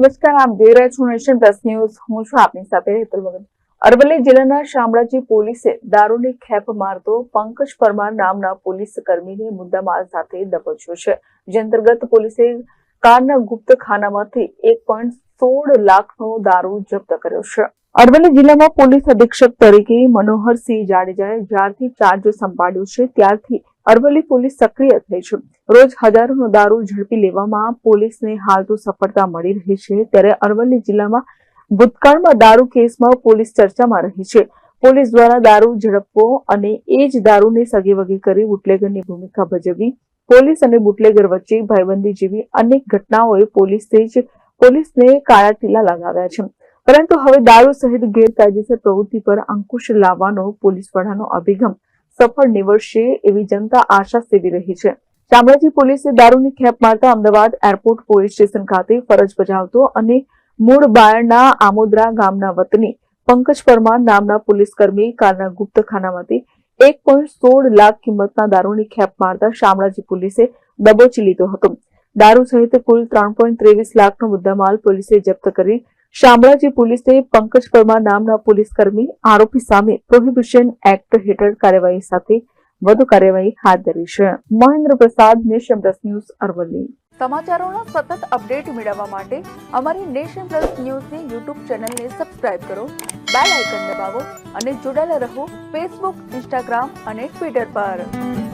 નમસ્કાર, આપ જોઈ રહ્યા છો નેશન પ્લસ ન્યૂઝ. હું છું આપની સાથે હેતલ મગન. અરવલ્લી જિલ્લાના શામળાજી પોલીસે દારૂની ખેપ મારતો પંકજ પરમાર નામના પોલીસ કર્મીને મુદ્દામાલ સાથે દબોચ્યો છે. જે અંતર્ગત પોલીસે કારના ગુપ્ત ખાનામાંથી એક પોઈન્ટ સોળ લાખનો દારૂ જપ્ત કર્યો છે. અરવલ્લી જિલ્લામાં પોલીસ અધિક્ષક તરીકે મનોહરસિંહ જાડેજાએ જ્યારથી ચાર્જ સંભાળ્યો છે, ત્યારથી અરવલ્લી પોલીસ સક્રિય થઈ છે. રોજ હજારોનો દારૂ ઝડપી લેવામાં પોલીસને હાલ તો સફળતા મળી રહી છે. ત્યારે અરવલ્લી જિલ્લામાં ભૂતકાળમાં દારૂ કેસમાં પોલીસ ચર્ચામાં રહી છે. પોલીસ દ્વારા દારૂ ઝડપવો અને એ જ દારૂને સગેવગે કરી બુટલેગરની ભૂમિકા ભજવવી, પોલીસ અને બુટલેગર વચ્ચે ભાઈબંધી જેવી અનેક ઘટનાઓએ પોલીસે જ પોલીસને કાળા ટીલા લગાવ્યા છે. પરંતુ હવે દારૂ સહિત ગેરકાયદેસર પ્રવૃત્તિ પર અંકુશ લાવવાનો પોલીસ વડાનો અભિગમ સફળ નીવડશે એવી જનતા આશા સેવી રહી છે. શામળાજી પોલીસે દારૂની ખેપ મારતા અમદાવાદ એરપોર્ટ પોલીસ સ્ટેશન ખાતે ફરજ બજાવતો અને મૂળ બાયડના આમોદરા ગામના વતની પંકજ પરમાર નામના પોલીસ કર્મી કારના ગુપ્ત ખાનામાંથી એક પોઈન્ટ સોળ લાખ કિંમતના દારૂની ખેપ મારતા શામળાજી પોલીસે દબોચી લીધો હતો. દારૂ સહિત કુલ ત્રણ પોઈન્ટ ત્રેવીસ લાખનો મુદ્દામાલ પોલીસે જપ્ત કરી શામળાજી પોલીસે પંકજ પરમાર નામના પોલીસ કર્મી આરોપી સામે પ્રોહિબિશન એક્ટ હેઠળ કાર્યવાહી સાથે વધુ કાર્યવાહી હાથ ધરી છે. મહેન્દ્ર પ્રસાદ, નેશન પ્લસ ન્યૂઝ, અરવલ્લી. સમાચારોના સતત અપડેટ મેળવવા માટે અમારી નેશન પ્લસ ન્યૂઝની યુટ્યુબ ચેનલને સબસ્ક્રાઇબ કરો, બેલ આઇકન દબાવો અને જોડાયેલા રહો ફેસબુક, ઇન્સ્ટાગ્રામ અને ટ્વિટર પર.